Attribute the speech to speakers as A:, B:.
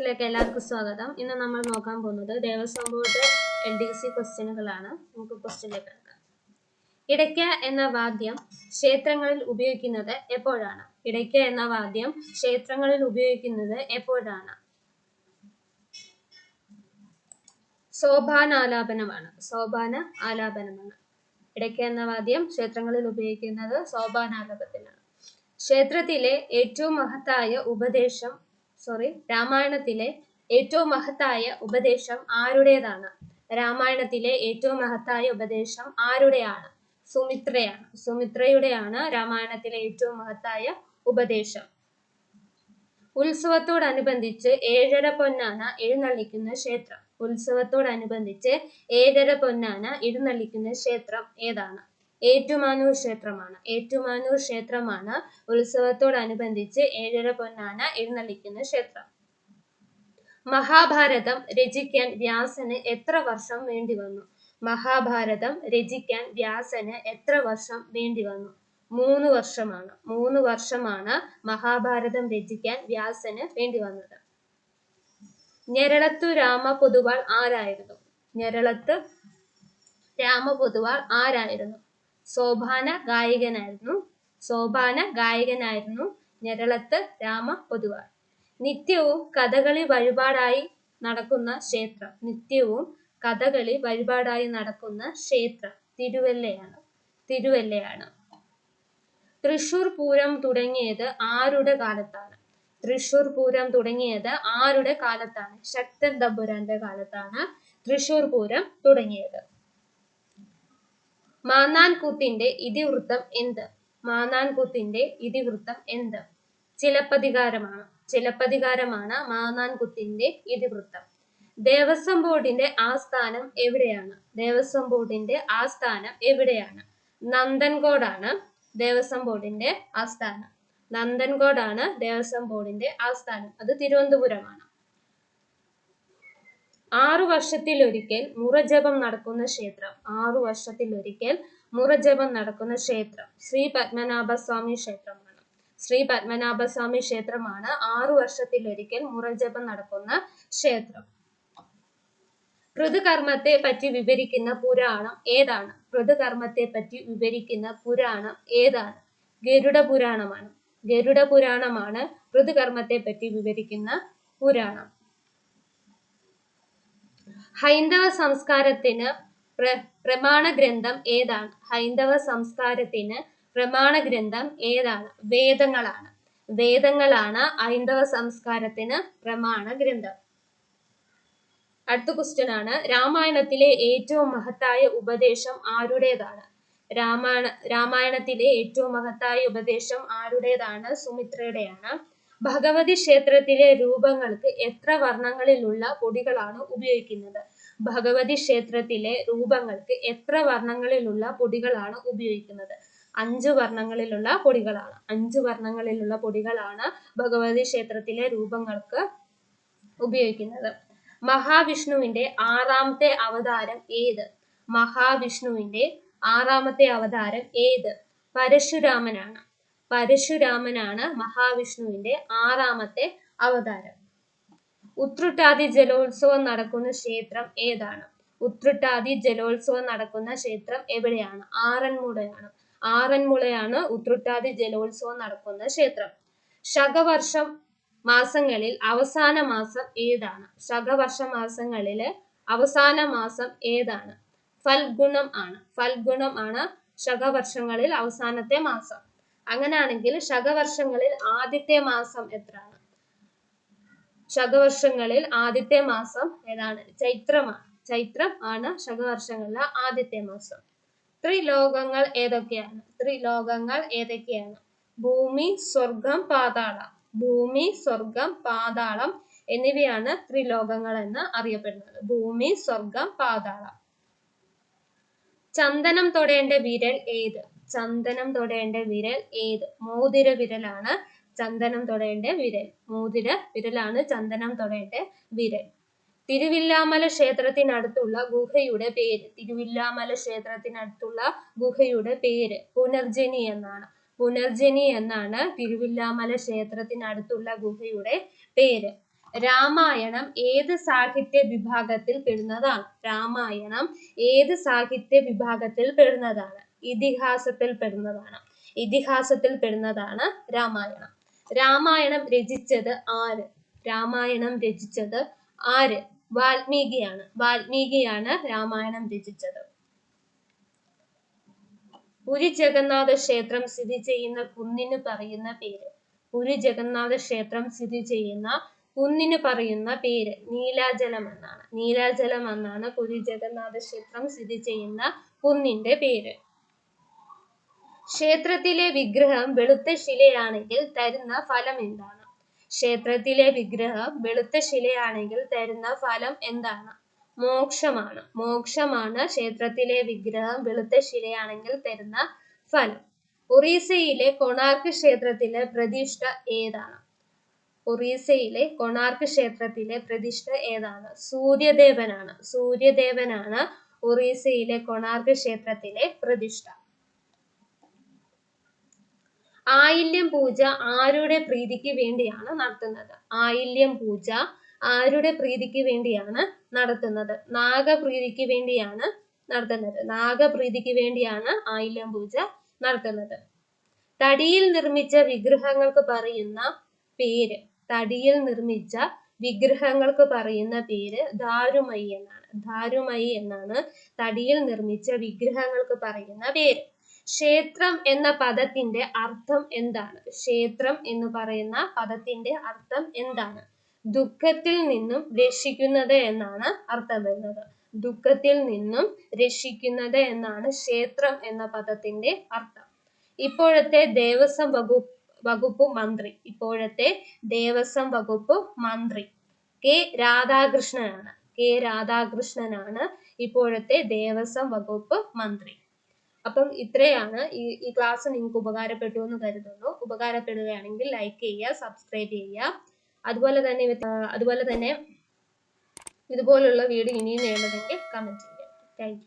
A: ക്ലാസ്സിലേക്ക് എല്ലാവർക്കും സ്വാഗതം. ഇന്ന് നമ്മൾ നോക്കാൻ പോകുന്നത് Devaswom board L D C ക്വസ്റ്റ്യനുകളാണ് നമുക്ക് ക്വസ്റ്റ്യനിലേക്ക് കിടക്കാം. ഇടയ്ക്ക എന്ന വാദ്യം ക്ഷേത്രങ്ങളിൽ ഉപയോഗിക്കുന്നത് എപ്പോഴാണ്? ഇടയ്ക്ക എന്ന വാദ്യം ക്ഷേത്രങ്ങളിൽ ഉപയോഗിക്കുന്നത് എപ്പോഴാണ്? ശോഭാനാലാപനമാണ് ശോഭാന ആലാപനമാണ്. ഇടയ്ക്ക എന്ന വാദ്യം ക്ഷേത്രങ്ങളിൽ ഉപയോഗിക്കുന്നത് സോപാനാലാപനത്തിലാണ് ക്ഷേത്രത്തിലെ ഏറ്റവും മഹത്തായ ഉപദേശം സോറി രാമായണത്തിലെ ഏറ്റവും മഹത്തായ ഉപദേശം ആരുടേതാണ്? രാമായണത്തിലെ ഏറ്റവും മഹത്തായ ഉപദേശം ആരുടെയാണ്? സുമിത്രയാണ്. സുമിത്രയുടെയാണ് രാമായണത്തിലെ ഏറ്റവും മഹത്തായ ഉപദേശം. ഉത്സവത്തോടനുബന്ധിച്ച് ഏഴര പൊന്നാന എഴുന്നള്ളിക്കുന്ന ക്ഷേത്രം. ഉത്സവത്തോടനുബന്ധിച്ച് ഏഴര പൊന്നാന എഴുന്നള്ളിക്കുന്ന ക്ഷേത്രം ഏതാണ്? ഏറ്റുമാനൂർ ക്ഷേത്രമാണ് ഏറ്റുമാനൂർ ക്ഷേത്രമാണ് ഉത്സവത്തോടനുബന്ധിച്ച് ഏഴര പൊന്നാന എഴുന്നള്ളിക്കുന്ന ക്ഷേത്രം. മഹാഭാരതം രചിക്കാൻ വ്യാസന് എത്ര വർഷം വേണ്ടി വന്നു മഹാഭാരതം രചിക്കാൻ വ്യാസന് എത്ര വർഷം വേണ്ടി വന്നു മൂന്ന് വർഷമാണ്. മൂന്ന് വർഷമാണ് മഹാഭാരതം രചിക്കാൻ വ്യാസന് വേണ്ടി വന്നത് ഞെരളത്തു രാമ പൊതുവാൾ ആരായിരുന്നു? ഞെരളത്ത് രാമ പൊതുവാൾ ആരായിരുന്നു? സോപാന ഗായകനായിരുന്നു. സോപാന ഗായകനായിരുന്നു ഞെരളത്ത് രാമ പൊതുവാൾ നിത്യവും കഥകളി വഴിപാടായി നടക്കുന്ന ക്ഷേത്രം. നിത്യവും കഥകളി വഴിപാടായി നടക്കുന്ന ക്ഷേത്രം തിരുവല്ലയാണ്. തിരുവല്ലയാണ്. തൃശൂർ പൂരം തുടങ്ങിയത് ആരുടെ കാലത്താണ്? തൃശൂർ പൂരം തുടങ്ങിയത് ആരുടെ കാലത്താണ്? ശക്തൻ തമ്പുരാന്റെ കാലത്താണ് തൃശൂർ പൂരം തുടങ്ങിയത്. മാന്നാൻകൂത്തിന്റെ ഇതിവൃത്തം എന്ത്? മാന്നാൻകൂത്തിന്റെ ഇതിവൃത്തം എന്ത്? ചിലപ്പതികാരമാണ്. ചിലപ്പതികാരമാണ് മാന്നാൻകുത്തിന്റെ ഇതിവൃത്തം. ദേവസ്വം ബോർഡിന്റെ ആസ്ഥാനം എവിടെയാണ്? ദേവസ്വം ബോർഡിന്റെ ആസ്ഥാനം എവിടെയാണ്? നന്ദൻകോടാണ് ദേവസ്വം ബോർഡിന്റെ ആസ്ഥാനം. നന്ദൻകോടാണ് ദേവസ്വം ബോർഡിന്റെ ആസ്ഥാനം. അത് തിരുവനന്തപുരമാണ്. ആറു വർഷത്തിലൊരിക്കൽ മുറജപം നടക്കുന്ന ക്ഷേത്രം. ആറു വർഷത്തിലൊരിക്കൽ മുറജപം നടക്കുന്ന ക്ഷേത്രം. ശ്രീ പത്മനാഭസ്വാമി ക്ഷേത്രമാണ്. ശ്രീ പത്മനാഭസ്വാമി ക്ഷേത്രമാണ് ആറു വർഷത്തിലൊരിക്കൽ മുറജപം നടക്കുന്ന ക്ഷേത്രം. ഋതുകർമ്മത്തെ പറ്റി വിവരിക്കുന്ന പുരാണം ഏതാണ്? ഋതുകർമ്മത്തെ പറ്റി വിവരിക്കുന്ന പുരാണം ഏതാണ്? ഗരുഡ പുരാണമാണ്. ഗരുഡ പുരാണമാണ് ഋതുകർമ്മത്തെ പറ്റി വിവരിക്കുന്ന പുരാണം. ഹൈന്ദവ സംസ്കാരത്തിന് പ്ര പ്രമാണ ഗ്രന്ഥം ഏതാണ്? ഹൈന്ദവ സംസ്കാരത്തിന് പ്രമാണ ഗ്രന്ഥം ഏതാണ്? വേദങ്ങളാണ്. വേദങ്ങളാണ് ഹൈന്ദവ സംസ്കാരത്തിന് പ്രമാണ ഗ്രന്ഥം. അടുത്ത ക്വസ്റ്റ്യൻ ആണ്. രാമായണത്തിലെ ഏറ്റവും മഹത്തായ ഉപദേശം ആരുടേതാണ്? രാമായണ രാമായണത്തിലെ ഏറ്റവും മഹത്തായ ഉപദേശം ആരുടേതാണ്? സുമിത്രയുടെയാണ്. ഭഗവതി ക്ഷേത്രത്തിലെ രൂപങ്ങൾക്ക് എത്ര വർണങ്ങളിലുള്ള പൊടികളാണ് ഉപയോഗിക്കുന്നത്? ഭഗവതി ക്ഷേത്രത്തിലെ രൂപങ്ങൾക്ക് എത്ര വർണങ്ങളിലുള്ള പൊടികളാണ് ഉപയോഗിക്കുന്നത്? അഞ്ച് വർണങ്ങളിലുള്ള പൊടികളാണ്. അഞ്ച് വർണങ്ങളിലുള്ള പൊടികളാണ് ഭഗവതി ക്ഷേത്രത്തിലെ രൂപങ്ങൾക്ക് ഉപയോഗിക്കുന്നത്. മഹാവിഷ്ണുവിന്റെ ആറാമത്തെ അവതാരം ഏത്? മഹാവിഷ്ണുവിന്റെ ആറാമത്തെ അവതാരം ഏത്? പരശുരാമനാണ്. പരശുരാമനാണ് മഹാവിഷ്ണുവിന്റെ ആറാമത്തെ അവതാരം. ഉത്രട്ടാതി ജലോത്സവം നടക്കുന്ന ക്ഷേത്രം ഏതാണ്? ഉത്രട്ടാതി ജലോത്സവം നടക്കുന്ന ക്ഷേത്രം എവിടെയാണ്? ആറന്മുളയാണ്. ആറന്മുളയാണ് ഉത്രട്ടാതി ജലോത്സവം നടക്കുന്ന ക്ഷേത്രം. ശകവർഷം മാസങ്ങളിൽ അവസാന മാസം ഏതാണ്? ശകവർഷ മാസങ്ങളിലെ അവസാന മാസം ഏതാണ്? ഫൽഗുണം ആണ്. ഫൽഗുണം ആണ് ശകവർഷങ്ങളിൽ അവസാനത്തെ മാസം. അങ്ങനെയാണെങ്കിൽ ശകവർഷങ്ങളിൽ ആദ്യത്തെ മാസം എത്രയാണ്? ശകവർഷങ്ങളിൽ ആദ്യത്തെ മാസം ഏതാണ്? ചൈത്രമാണ് ചൈത്രം ആണ് ശകവർഷങ്ങളിലെ ആദ്യത്തെ മാസം. ത്രിലോകങ്ങൾ ഏതൊക്കെയാണ്? ത്രിലോകങ്ങൾ ഏതൊക്കെയാണ്? ഭൂമി സ്വർഗം പാതാളം. ഭൂമി സ്വർഗം പാതാളം എന്നിവയാണ് ത്രിലോകങ്ങൾ എന്ന് അറിയപ്പെടുന്നത്. ഭൂമി സ്വർഗം പാതാളം. ചന്ദനം തൊടേണ്ട വിരൽ ഏത്? ചന്ദനം തൊടേണ്ട വിരൽ ഏത്? മോതിര വിരലാണ് ചന്ദനം തൊടേണ്ട വിരൽ. മോതിര വിരലാണ് ചന്ദനം തൊടേണ്ട വിരൽ. തിരുവില്ലാമല ക്ഷേത്രത്തിനടുത്തുള്ള ഗുഹയുടെ പേര്. തിരുവില്ലാമല ക്ഷേത്രത്തിനടുത്തുള്ള ഗുഹയുടെ പേര് പുനർജനി എന്നാണ്. പുനർജനി എന്നാണ് തിരുവില്ലാമല ക്ഷേത്രത്തിനടുത്തുള്ള ഗുഹയുടെ പേര്. രാമായണം ഏത് സാഹിത്യ വിഭാഗത്തിൽ പെടുന്നതാണ്? രാമായണം ഏത് സാഹിത്യ വിഭാഗത്തിൽ പെടുന്നതാണ്? ഇതിഹാസത്തിൽ പെടുന്നതാണ്. ഇതിഹാസത്തിൽ പെടുന്നതാണ് രാമായണം. രാമായണം രചിച്ചത് ആര്? രാമായണം രചിച്ചത് ആര്? വാൽമീകിയാണ്. വാൽമീകിയാണ് രാമായണം രചിച്ചത്. പുരി ജഗന്നാഥ ക്ഷേത്രം സ്ഥിതി ചെയ്യുന്ന കുന്നിന് പറയുന്ന പേര്. പുരി ജഗന്നാഥ ക്ഷേത്രം സ്ഥിതി ചെയ്യുന്ന കുന്നിന് പറയുന്ന പേര് നീലാജലം എന്നാണ്. നീലാജലം എന്നാണ് പുരി ജഗന്നാഥ ക്ഷേത്രം സ്ഥിതി ചെയ്യുന്ന കുന്നിന്റെ പേര്. ക്ഷേത്രത്തിലെ വിഗ്രഹം വെളുത്ത ശിലയാണെങ്കിൽ തരുന്ന ഫലം എന്താണ്? ക്ഷേത്രത്തിലെ വിഗ്രഹം വെളുത്ത ശിലയാണെങ്കിൽ തരുന്ന ഫലം എന്താണ്? മോക്ഷമാണ്. മോക്ഷമാണ് ക്ഷേത്രത്തിലെ വിഗ്രഹം വെളുത്ത ശിലയാണെങ്കിൽ തരുന്ന ഫലം. ഒറീസയിലെ കൊണാർക്ക് ക്ഷേത്രത്തിലെ പ്രതിഷ്ഠ ഏതാണ്? ഒറീസയിലെ കൊണാർക്ക് ക്ഷേത്രത്തിലെ പ്രതിഷ്ഠ ഏതാണ്? സൂര്യദേവനാണ്. സൂര്യദേവനാണ് ഒറീസയിലെ കൊണാർക്ക് ക്ഷേത്രത്തിലെ പ്രതിഷ്ഠ. ആയില്യം പൂജ ആരുടെ പ്രീതിക്ക് വേണ്ടിയാണ് നടത്തുന്നത്? ആയില്യം പൂജ ആരുടെ പ്രീതിക്ക് വേണ്ടിയാണ് നടത്തുന്നത്? നാഗപ്രീതിക്ക് വേണ്ടിയാണ് നടത്തുന്നത്. നാഗപ്രീതിക്ക് വേണ്ടിയാണ് ആയില്യം പൂജ നടത്തുന്നത്. തടിയിൽ നിർമ്മിച്ച വിഗ്രഹങ്ങൾക്ക് പറയുന്ന പേര് തടിയിൽ നിർമ്മിച്ച വിഗ്രഹങ്ങൾക്ക് പറയുന്ന പേര് ദാരുമയി എന്നാണ്. ദാരുമയി എന്നാണ് തടിയിൽ നിർമ്മിച്ച വിഗ്രഹങ്ങൾക്ക് പറയുന്ന പേര്. ക്ഷേത്രം എന്ന പദത്തിന്റെ അർത്ഥം എന്താണ്? ക്ഷേത്രം എന്ന് പറയുന്ന പദത്തിന്റെ അർത്ഥം എന്താണ്? ദുഃഖത്തിൽ നിന്നും രക്ഷിക്കുന്നത് എന്നാണ് അർത്ഥം വരുന്നത്. ദുഃഖത്തിൽ നിന്നും രക്ഷിക്കുന്നത് എന്നാണ് ക്ഷേത്രം എന്ന പദത്തിന്റെ അർത്ഥം. ഇപ്പോഴത്തെ ദേവസ്വം വകുപ്പ് വകുപ്പ് മന്ത്രി. ഇപ്പോഴത്തെ ദേവസ്വം വകുപ്പ് മന്ത്രി കെ രാധാകൃഷ്ണനാണ്. കെ രാധാകൃഷ്ണനാണ് ഇപ്പോഴത്തെ ദേവസ്വം വകുപ്പ് മന്ത്രി. അപ്പം ഇത്രയാണ്. ഈ ഈ ക്ലാസ് നിങ്ങൾക്ക് ഉപകാരപ്പെട്ടു എന്ന് കരുതുന്നു. ഉപകാരപ്പെടുകയാണെങ്കിൽ ലൈക്ക് ചെയ്യുക സബ്സ്ക്രൈബ് ചെയ്യുക. അതുപോലെ തന്നെ അതുപോലെ തന്നെ ഇതുപോലുള്ള വീഡിയോ ഇനിയും വേണ്ടതെങ്കിൽ കമന്റ് ചെയ്യുക. താങ്ക്